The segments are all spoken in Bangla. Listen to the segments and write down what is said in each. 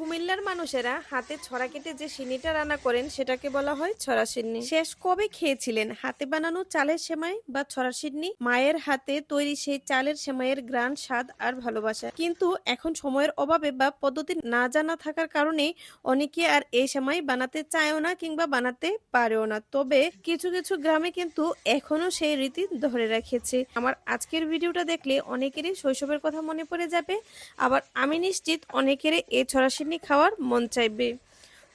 কুমিল্লার মানুষেরা হাতে ছড়া কেটে যে সিনিটা রান্না করেন, সেটাকে বলা হয় ছড়া সিন্নি। শেষ কবে খেয়েছিলেন? হাতে বানানো চালের সেমাই বা ছড়া সিন্নি? মায়ের হাতে তৈরি সেই চালের সেমাইয়ের গ্রান স্বাদ আর ভালোবাসা। কিন্তু এখন সময়ের অভাবে বা পদ্ধতি না জানা থাকার কারণে অনেকে আর এই সেমাই বানাতে চায়ও না কিংবা বানাতে পারেও না। তবে কিছু কিছু গ্রামে কিন্তু এখনও সেই রীতি ধরে রেখেছে। আমার আজকের ভিডিওটা দেখলে অনেকেরই শৈশবের কথা মনে পড়ে যাবে। আবার আমি নিশ্চিত অনেকেরই এই ছড়াশিনি খাওয়ার মন চাইবে।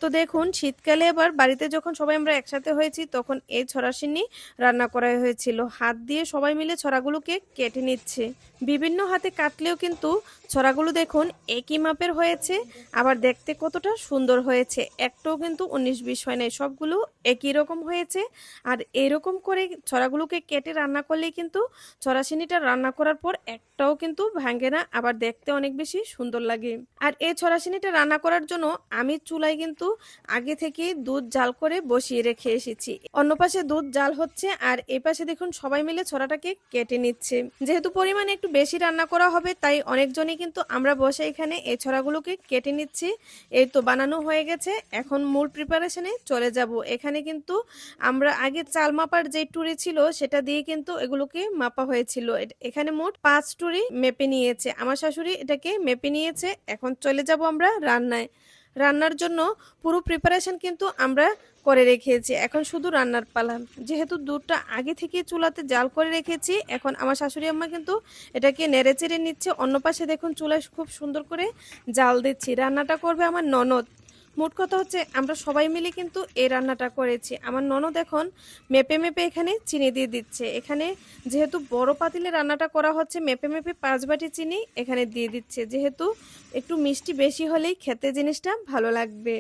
তো দেখুন, শীতকালে আবার বাড়িতে যখন সবাই আমরা একসাথে হয়েছি, তখন এই ছড়াশিনি রান্না করা হয়েছিল। হাত দিয়ে সবাই মিলে ছড়াগুলোকে কেটে নিচ্ছে। বিভিন্ন হাতে কাটলেও কিন্তু ছড়াগুলো দেখুন একই মাপের হয়েছে, আবার দেখতে কতটা সুন্দর হয়েছে। একটাও কিন্তু উনিশ বিশ হয় নাই, সবগুলো একই রকম হয়েছে। আর এরকম করে ছড়াগুলোকে কেটে রান্না করলেই কিন্তু ছড়াশিনিটা রান্না করার পর একটাও কিন্তু ভাঙে না, আবার দেখতে অনেক বেশি সুন্দর লাগে। আর এই ছড়াশিনিটা রান্না করার জন্য আমি চুলায় কিন্তু আগে থেকে দুধ জাল করে বসিয়ে রেখে এসেছি। অন্য পাশে দুধ জাল হচ্ছে আর এ পাশে দেখুন সবাই মিলে ছড়াটাকে কেটে নিচ্ছে। যেহেতু পরিমাণে একটু বেশি রান্না করা হবে, তাই অনেকজনই কিন্তু আমরা বসে এখানে এই ছড়াগুলোকে কেটে নিচ্ছি। এই তো বানানো হয়ে গেছে, এখন মূল প্রিপারেশনে চলে যাব। এখানে কিন্তু আমরা আগে চাল মাপার যে টুরি ছিল, সেটা দিয়ে কিন্তু এগুলোকে মাপা হয়েছিল। এখানে মোট পাঁচ টুরি মেপে নিয়েছে। আমার শাশুড়ি এটাকে মেপে নিয়েছে, এখন চলে যাব আমরা রান্নায়। রান্নার জন্য পুরো প্রিপারেশন কিন্তু আমরা করে রেখেছি। এখন শুধু রান্নার পালা। যেহেতু দুধটা আগে থেকে চুলাতে জাল করে রেখেছি, এখন আমার শাশুড়ি আম্মা কিন্তু এটাকে নেড়ে চেড়ে নিচ্ছে। অন্য পাশে দেখুন চুলায় খুব সুন্দর করে জাল দিচ্ছি। রান্নাটা করবে আমার ননদ। মোট কথা হচ্ছে আমরা সবাই মিলে কিন্তু এই রান্নাটা করেছি। আমার ননদ এখন মেপে মেপে এখানে চিনি দিয়ে দিচ্ছে। এখানে যেহেতু বড় পাতিলে রান্নাটা করা হচ্ছে, মেপে মেপে পাঁচ বাটি চিনি এখানে দিয়ে দিচ্ছে। যেহেতু একটু মিষ্টি বেশি হলেই খেতে জিনিসটা ভালো লাগবে।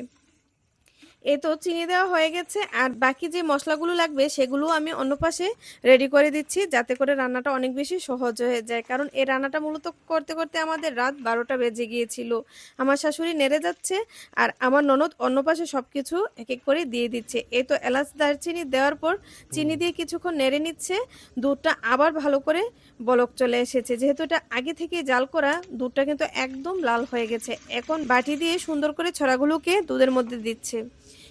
এই তো চিনি দেওয়া হয়ে গেছে আর বাকি যে মশলাগুলো লাগবে সেগুলো আমি অন্য পাশে রেডি করে দিচ্ছি যাতে করে রান্নাটা অনেক বেশি সহজ হয়ে যায়। কারণ এই রান্নাটা মূলত করতে করতে আমাদের রাত বারোটা বেজে গিয়েছিল। আমার শাশুড়ি নেড়ে যাচ্ছে আর আমার ননদ অন্য পাশে সব কিছু এক এক করে দিয়ে দিচ্ছে। এই তো এলাচ দারচিনি দেওয়ার পর চিনি দিয়ে কিছুক্ষণ নেড়ে নিচ্ছে দুধটা আবার ভালো করে বলক চলে এসেছে। যেহেতু এটা আগে থেকে জাল করা দুধটা কিন্তু একদম লাল হয়ে গেছে। এখন বাটি দিয়ে সুন্দর করে ছড়াগুলোকে দুধের মধ্যে দিচ্ছে।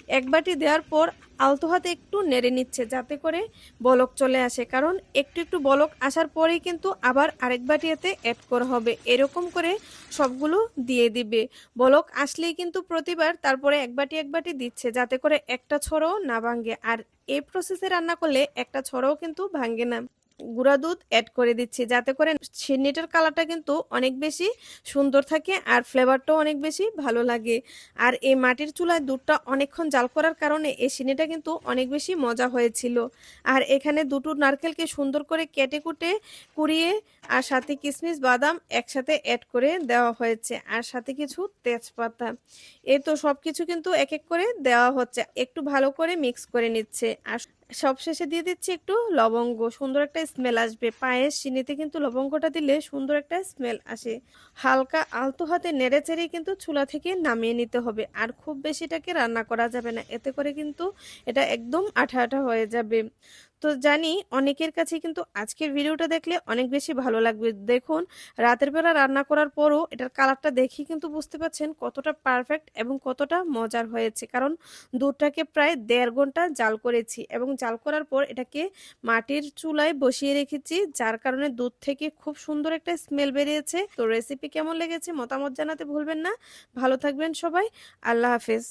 এক বাটি দেওয়ার পর আলতো হাতে একটু নেড়ে নিচ্ছে, যাতে করে বলক চলে আসে। কারণ একটু একটু বলক আসার পরেই কিন্তু আবার আরেক বাটি এতে অ্যাড করা হবে। এরকম করে সবগুলো দিয়ে দিবে। বলক আসলেই কিন্তু প্রতিবার তারপরে এক বাটি এক বাটি দিচ্ছে, যাতে করে একটা ছড়াও না ভাঙ্গে। আর এই প্রসেসে রান্না করলে একটা ছড়াও কিন্তু ভাঙ্গে না। গুঁড়া দুধ অ্যাড করে দিচ্ছি। যাতে করে সিন্নিটার কালারটা কিন্তু অনেক বেশি সুন্দর থাকে আর ফ্লেভারটাও অনেক বেশি ভালো লাগে। আর এই মাটির চুলায় দুধটা অনেকক্ষণ জাল করার কারণে এই সিন্নিটা কিন্তু অনেক বেশি মজা হয়েছিল। আর এখানে দুটো নারকেলকে সুন্দর করে কেটে কুটে কুড়িয়ে আর সাথে কিশমিশ বাদাম একসাথে অ্যাড করে দেওয়া হয়েছে। আর সাথে কিছু তেজপাতা। এই তো সব কিছু কিন্তু এক এক করে দেওয়া হচ্ছে। একটু ভালো করে মিক্স করে নিচ্ছে। আর সবশেষে দিয়ে দিচ্ছি একটু লবঙ্গ। সুন্দর একটা স্মেল আসবে। পায়ের সিনিতে কিন্তু লবঙ্গটা দিলে সুন্দর একটা স্মেল আসে। হালকা আলতো হাতে নেড়ে চেড়ে কিন্তু চুলা থেকে নামিয়ে নিতে হবে। আর খুব বেশি এটাকে রান্না করা যাবে না। এতে করে কিন্তু এটা একদম আঠা আঠা হয়ে যাবে। তো জানি অনেকের কাছে কিন্তু আজকের ভিডিওটা দেখলে অনেক বেশি ভালো লাগবে। দেখুন, রাতের বেলা রান্না করার পরও এটার কালারটা দেখে কিন্তু বুঝতে পারছেন কতটা পারফেক্ট এবং কতটা মজার হয়েছে। কারণ দুধটাকে প্রায় দেড় ঘণ্টা জাল করেছি এবং জাল করার পর এটাকে মাটির চুলায় বসিয়ে রেখেছি, যার কারণে দুধ থেকে খুব সুন্দর একটা স্মেল বেরিয়েছে। তো রেসিপি কেমন লেগেছে মতামত জানাতে ভুলবেন না। ভালো থাকবেন সবাই। আল্লাহ হাফেজ।